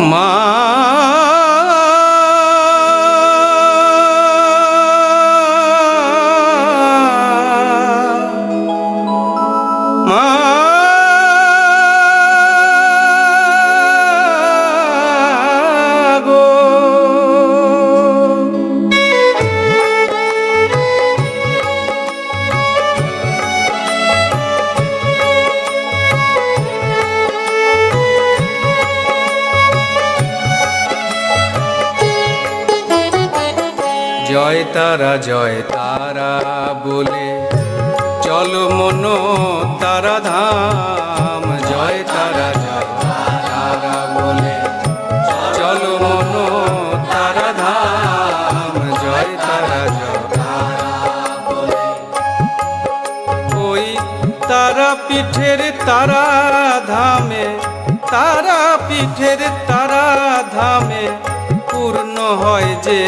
মা। মা। জয় তারা জয় তারা বলে। চলো মন তারা ধাম, জয় তারা তারা বলে। ধাম ওই তারা পিঠের তারা ধামে, তারা পিঠের তারা ধামে পূর্ণ হয় যে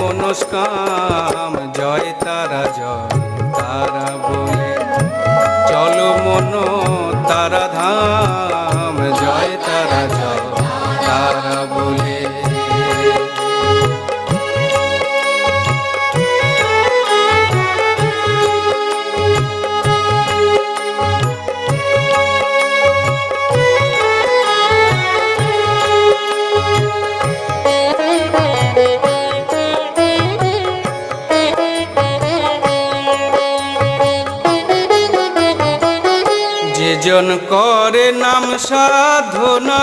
মনস্কাম জয় তারা জয় তারা বলে। চলো মন তারা ধাম। যে জন করে নাম সাধনা।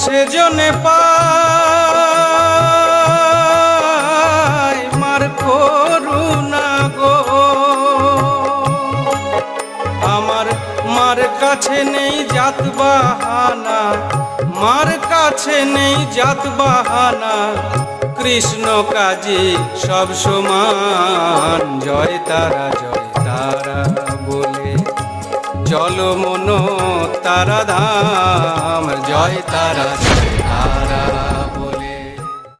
সেজনে পায় মার করুণা গো। আমার মার কাছে নেই জাত বাহানা, মার কাছে নেই জাত বাহানা। কৃষ্ণ কাজে সব সমান। জয় তারা জয় তারা বলে। চলো মন তারা ধাম জয় তারা জয় তারা।